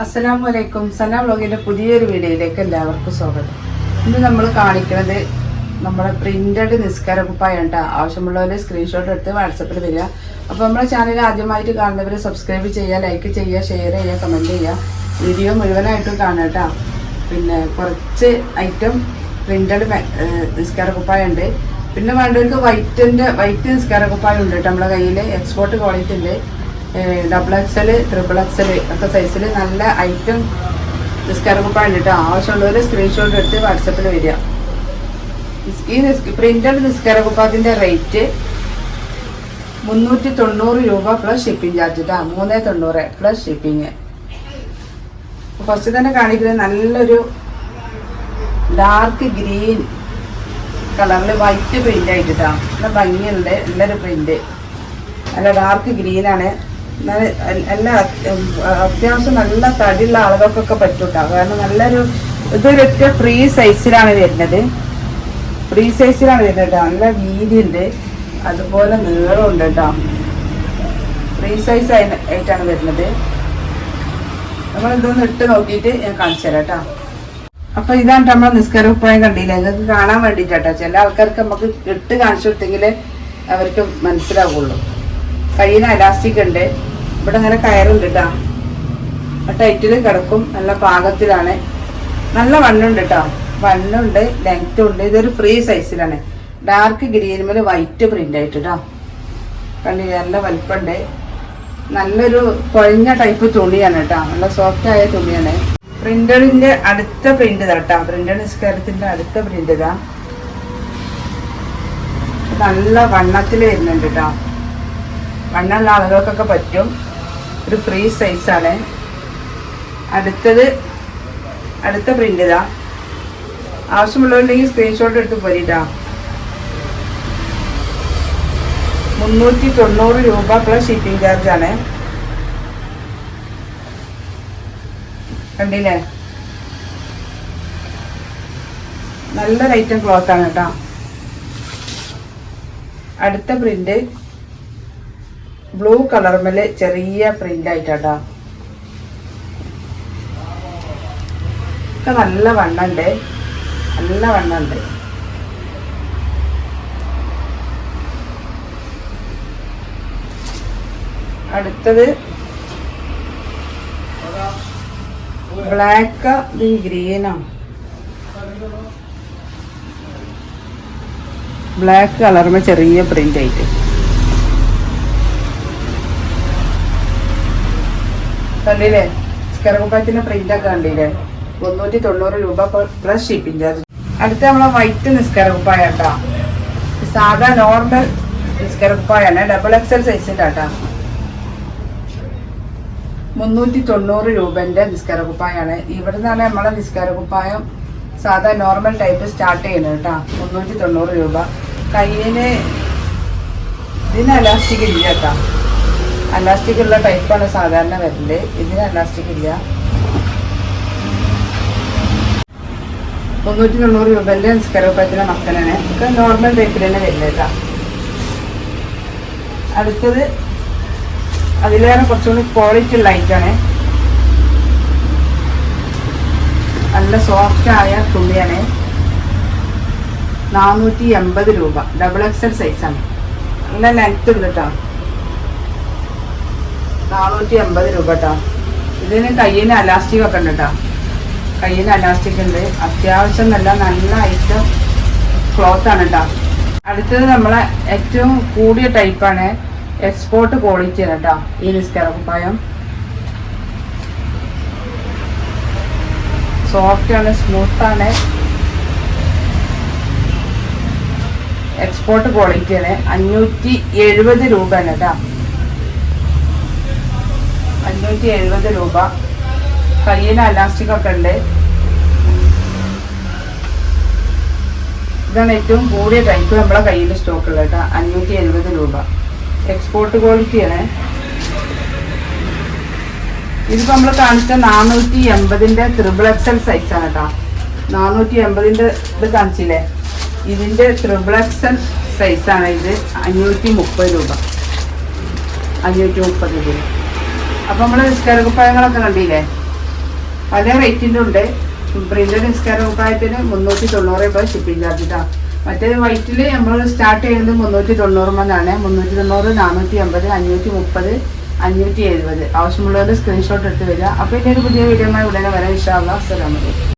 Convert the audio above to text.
അസ്സലാമു അലൈക്കും സലാം വ്ലോഗിന്റെ പുതിയൊരു വീഡിയോയിലേക്ക് എല്ലാവർക്കും സ്വാഗതം. ഇന്ന് നമ്മൾ കാണിക്കുന്നത് നമ്മുടെ പ്രിന്റഡ് നിസ്കാര കുപ്പായാണ് ട്ടോ. ആവശ്യമുള്ളവരെ സ്ക്രീൻഷോട്ട് എടുത്ത് വാട്സപ്പിൽ വരിക. അപ്പോൾ നമ്മുടെ ചാനൽ ആദ്യമായിട്ട് കാണുന്നവർ സബ്സ്ക്രൈബ് ചെയ്യുക ലൈക്ക് ചെയ്യുക ഷെയർ ചെയ്യുക കമന്റ് ചെയ്യുക. വീഡിയോ മുഴുവനായിട്ടും കാണുക പിന്നെ കുറച്ച് ഐറ്റം പ്രിന്റഡ് നിസ്കാര കുപ്പായുണ്ട്. പിന്നെ വേണ്ടവർക്ക് വൈറ്റിന്റെ വൈറ്റ് നിസ്കാര കുപ്പായുണ്ട് കേട്ടോ നമ്മുടെ കയ്യിൽ എക്സ്പോർട്ട് ക്വാളിറ്റി ഉണ്ട് ഡബിൾ എക്സൽ ട്രിപ്പിൾ എക്സൽ ഒക്കെ സൈസിൽ നല്ല ഐറ്റം നിസ്കാര കേട്ടോ ആവശ്യമുള്ളവർ സ്ക്രീൻഷോട്ട് എടുത്ത് വാട്സപ്പിൽ വരിക. ഈ പ്രിന്റഡ് നിസ്കാര കുപ്പായത്തിന്റെ റേറ്റ് മുന്നൂറ്റി തൊണ്ണൂറ് രൂപ പ്ലസ് ഷിപ്പിംഗ് ചാർജ് കേട്ടോ മൂന്നേ തൊണ്ണൂറ് പ്ലസ് ഷിപ്പിംഗ് ഫസ്റ്റ് തന്നെ കാണിക്കുന്നത് നല്ലൊരു ഡാർക്ക് ഗ്രീൻ കളറിൽ വൈറ്റ് പ്രിന്റ് ആയിട്ടാണ് നല്ല ഭംഗിയുണ്ട് നല്ലൊരു പ്രിന്റ് നല്ല ഡാർക്ക് ഗ്രീനാണ് നല്ല അത്യാവശ്യം നല്ല തടിയുള്ള ആളുകൾക്കൊക്കെ പറ്റൂട്ടോ. കാരണം നല്ലൊരു ഇതൊരൊറ്റ ഫ്രീ സൈസിലാണ് വരുന്നത്. ഫ്രീ സൈസിലാണ് വരുന്നത്. കേട്ടോ നല്ല വീതി ഉണ്ട് അതുപോലെ നീളമുണ്ട് കേട്ടോ ഫ്രീ സൈസ് ആയിട്ടാണ് വരുന്നത്. നമ്മൾ ഇതൊന്ന് ഇട്ട് നോക്കിയിട്ട് ഞാൻ കാണിച്ചു തരാം കേട്ടോ അപ്പൊ ഇതാണ് നമ്മൾ നിസ്കാര കണ്ടില്ല? നിങ്ങൾക്ക് കാണാൻ വേണ്ടിട്ടാട്ടോ ചില ആൾക്കാർക്ക് നമുക്ക് ഇട്ട് കാണിച്ചു കൊടുത്തെങ്കിൽ അവർക്ക് മനസ്സിലാവുള്ളൂ. കഴിയുന്ന അലാസ്റ്റിക് ഉണ്ട്. ഇവിടെ അങ്ങനെ കയറുണ്ട് കേട്ടോ ടൈറ്റിൽ കിടക്കും നല്ല പാകത്തിലാണ്. നല്ല വണ്ണുണ്ട് കേട്ടോ വണ്ണുണ്ട് ലെങ്ത്തും ഉണ്ട് ഇതൊരു ഫ്രീ സൈസിലാണ്. ഡാർക്ക് ഗ്രീനുമേൽ വൈറ്റ് പ്രിന്റ് ആയിട്ട് കേട്ടോ കണ്ടില്ല? നല്ല വലിപ്പമുണ്ട് നല്ലൊരു കുഴഞ്ഞ ടൈപ്പ് തുണിയാണ് കേട്ടോ. നല്ല സോഫ്റ്റ് ആയ തുണിയാണ്. പ്രിന്റഡിന്റെ അടുത്ത പ്രിന്റ് കേട്ടോ. പ്രിന്റഡ് നിസ്കാരത്തിന്റെ അടുത്ത പ്രിന്റ് ഇതാ. നല്ല വണ്ണത്തിൽ വരുന്നുണ്ട് കേട്ടോ. വണ്ണമുള്ള ആളുകൾക്കൊക്കെ പറ്റും. ഒരു ഫ്രീ സൈസാണ് അടുത്തത് അടുത്ത പ്രിന്റ് ഇതാ. ആവശ്യമുള്ളവരുണ്ടെങ്കിൽ സ്ക്രീൻഷോട്ട് എടുത്ത് പോരിട്ടാ. മുന്നൂറ്റി തൊണ്ണൂറ് രൂപ പ്ലസ് ഷിപ്പിംഗ് ചാർജ് ആണ്. കണ്ടില്ലേ? നല്ലൊരു ഐറ്റം ക്ലോത്ത് ആണ് കേട്ടോ. അടുത്ത പ്രിന്റ് ബ്ലൂ കളർമേൽ ചെറിയ പ്രിന്റ് ആയിട്ടാട്ടോ. ഒക്കെ നല്ല വണ്ണണ്ട്. നല്ല വണ്ണണ്ട്. അടുത്തത് ബ്ലാക്ക് ഗ്രീനോ ബ്ലാക്ക് കളറുമ്പോ ചെറിയ പ്രിന്റ് ആയിട്ട്. കണ്ടില്ലേ? സ്കെറകുപ്പായത്തിന്റെ പ്രിന്റ് ഒക്കെ കണ്ടില്ലേ? മുന്നൂറ്റി തൊണ്ണൂറ് രൂപ പ്ലസ് ഷിപ്പിംഗ് ചാർജ് അടുത്ത നമ്മളെ വൈറ്റ് നിസ്കാരക്കുപ്പായ കേട്ടോ സാധാ നോർമൽ നിസ്കാരക്കുപ്പായാണ് ഡബിൾ എക്സൽ സൈസിന്റെ കേട്ടോ മുന്നൂറ്റി തൊണ്ണൂറ് രൂപന്റെ നിസ്കാര കുപ്പായാണ് ഇവിടെ നിന്നാണ് നമ്മളെ നിസ്കാര കുപ്പായം സാധാ നോർമൽ ടൈപ്പ് സ്റ്റാർട്ട് ചെയ്യുന്നത് കേട്ടോ മുന്നൂറ്റി തൊണ്ണൂറ് രൂപ. കയ്യിന് ഇതിന് അലാസ്റ്റിക് ഇല്ല കേട്ടോ അലാസ്റ്റിക് ഉള്ള ടൈപ്പാണ് സാധാരണ വരുന്നത് ഇതിന് അലാസ്റ്റിക് ഇല്ല. മുന്നൂറ്റി തൊണ്ണൂറ് രൂപന്റെ നിസ്കാര കുപ്പായത്തിന്റെ മക്കനാണ് ഒക്കെ നോർമൽ ടൈപ്പിൽ തന്നെ വരുന്നത് അടുത്തത് അതിലേറെ കുറച്ചുകൂടി ക്വാളിറ്റി ഉള്ള ഐറ്റാണ് നല്ല സോഫ്റ്റ് ആയ തുണിയാണ് നാനൂറ്റി എൺപത് രൂപ. ഡബിൾ എക്സൽ സൈസാണ് നല്ല ലെങ്ത് ഉണ്ട് കേട്ടോ. നാനൂറ്റി എൺപത് രൂപ കേട്ടോ ഇതിന് കയ്യിന് അലാസ്റ്റിക് ഒക്കെ ഉണ്ട് കേട്ടോ കയ്യിന് അലാസ്റ്റിക് ഉണ്ട്. അത്യാവശ്യം നല്ല നല്ല ഐറ്റം ക്ലോത്ത് ആണ് കേട്ടോ അടുത്തത് നമ്മളെ ഏറ്റവും കൂടിയ ടൈപ്പാണ് എക്സ്പോർട്ട് ക്വാളിറ്റി കേട്ടോ ഈ നിസ്കാര കുപ്പായം. സോഫ്റ്റ് ആണ് സ്മൂത്ത് ആണ്. എക്സ്പോർട്ട് ക്വാളിറ്റി ആണ്. അഞ്ഞൂറ്റി എഴുപത് രൂപയാണ് കേട്ടോ. അഞ്ഞൂറ്റി എഴുപത് രൂപ. കയ്യിൽ അലാസ്റ്റിക് ഒക്കെ ഉണ്ട്. ഇതാണ് ഏറ്റവും കൂടിയ ടൈപ്പ് നമ്മളെ കയ്യിൽ സ്റ്റോക്ക് ഉള്ളത് കേട്ടോ. അഞ്ഞൂറ്റി എഴുപത് രൂപ എക്സ്പോർട്ട് ക്വാളിറ്റിയാണ് ഇതിപ്പോ നമ്മൾ കാണിച്ച നാനൂറ്റി എൺപതിന്റെ ത്രിബിൾ എക്സൽ സൈസാണ് കേട്ടോ. നാനൂറ്റി എൺപതിന്റെ ഇത് കാണിച്ചില്ലേ? ഇതിന്റെ ത്രിബിൾ എക്സൽ സൈസാണ് ഇത്. അഞ്ഞൂറ്റി മുപ്പത് രൂപ. അഞ്ഞൂറ്റി മുപ്പത് രൂപ. അപ്പൊ നമ്മൾ നിസ്കാരകുപ്പായങ്ങളൊക്കെ കണ്ടില്ലേ? പല റേറ്റിന്റെ ഉണ്ട്. പ്രിന്റഡ് നിസ്കാരകുപ്പായത്തിന് മുന്നൂറ്റി തൊണ്ണൂറ് രൂപ ഷിപ്പിംഗ് ചാർജ് ഇതാ മറ്റേ വൈറ്റിൽ നമ്മൾ സ്റ്റാർട്ട് ചെയ്യുന്നത് മുന്നൂറ്റി തൊണ്ണൂറ് എന്നാണ് മുന്നൂറ്റി തൊണ്ണൂറ് നാനൂറ്റി അമ്പത് അഞ്ഞൂറ്റി മുപ്പത് അഞ്ഞൂറ്റി എഴുപത്. ആവശ്യമുള്ളവർ സ്ക്രീൻഷോട്ട് എടുത്ത് വരിക. അപ്പോൾ ഇതിന്റെ ഒരു പുതിയ വീഡിയോ ഉടനെ വരാം. ഇൻഷാ അല്ലാ അസ്സലാമു അലൈക്കും.